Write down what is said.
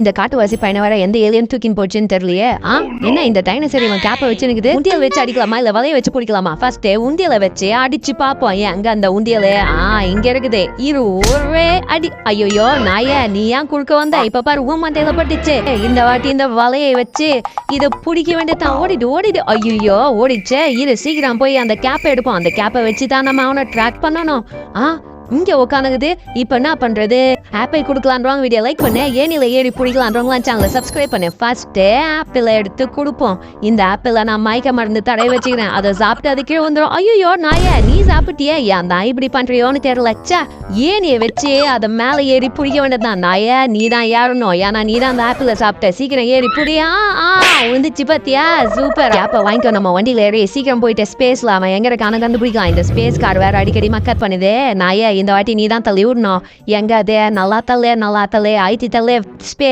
இந்த காட்டுவாசி பையனை வர எந்த ஏலியன் தூக்கின்னு போச்சுன்னு தெரியலையே? ஆ? என்ன இந்த டைனசரி இவன் கேப்பை வச்சு இருக்குது உண்டியல் வச்சு அடிக்கலாமா? இல்ல வலைய வச்சு பிடிக்கலாமா? ஃபர்ஸ்ட் உண்டியலை வச்சு அடிச்சு பாப்போம் ஏன் அங்க அந்த உண்டியலே? ஆ இங்க இருக்குது. இரு ஒரே அடி. ஐயோ நாய நீ ஏன் குறுக்க வந்த? இப்ப பாரு உன் மண்டையில பட்டுச்சு. இந்த வாட்டி இந்த வலையை வச்சு இத பிடிக்க வேண்டியதான் ஓடிடு ஓடிடு. ஐயோ ஓடிச்சே இரு சீக்கிரம் போய் அந்த கேப்பை எடுப்போம். அந்த கேப்பை வச்சு தான் நம்ம அவனை ட்ராக் பண்ணணும். ஆ? இங்க உட்காந்துக்குது இப்ப என்ன பண்றது? ஆப்பிள் கொடுக்கலான்றவங்க வீடியோ லைக் பண்ணு. ஏனில ஏறி பிடிக்கலான்றவங்களாம் சேனலை சப்ஸ்கிரைப் பண்ணு. ஃபர்ஸ்ட் ஆப்பிள் எடுத்து கொடுப்போம். இந்த ஆப்பிள நான் மயக்க மருந்து தடை வச்சுக்கிறேன். அதை சாப்பிட்டு அது கீழே வந்துடும் ஐயோ நாயே நீ சாப்பிட்டியே? ஏன் தான் இப்படி பண்றியோன்னு தெரியல. ச்சே ஏனிய வச்சு அதை மேல ஏறி பிடிக்க வேண்டியதுதான். நாயே நீ தான் ஏறணும். ஏன்னா நீ தான் அந்த ஆப்பிள சாப்பிட்ட. சீக்கிரம் ஏறி பிடியா ஆ விழுந்துச்சு பாத்தியா? சூப்பர் அப்போ வாங்கிக்கோ. நம்ம வண்டியில ஏறி சீக்கிரம் போயிட்டு ஸ்பேஸ்ல அவன் எங்க இருக்கானு கண்டுபிடிக்கலாம். இந்த ஸ்பேஸ் கார் வேற அடிக்கடி மக்கர் பண்ணுது. நாயே இந்த வாட்டி நீ தான் தள்ளி விடணும். எங்க அதே நல்லா தள்ளு நல்லா தள்ளு ஐடி தள்ளு ஸ்பேஸ்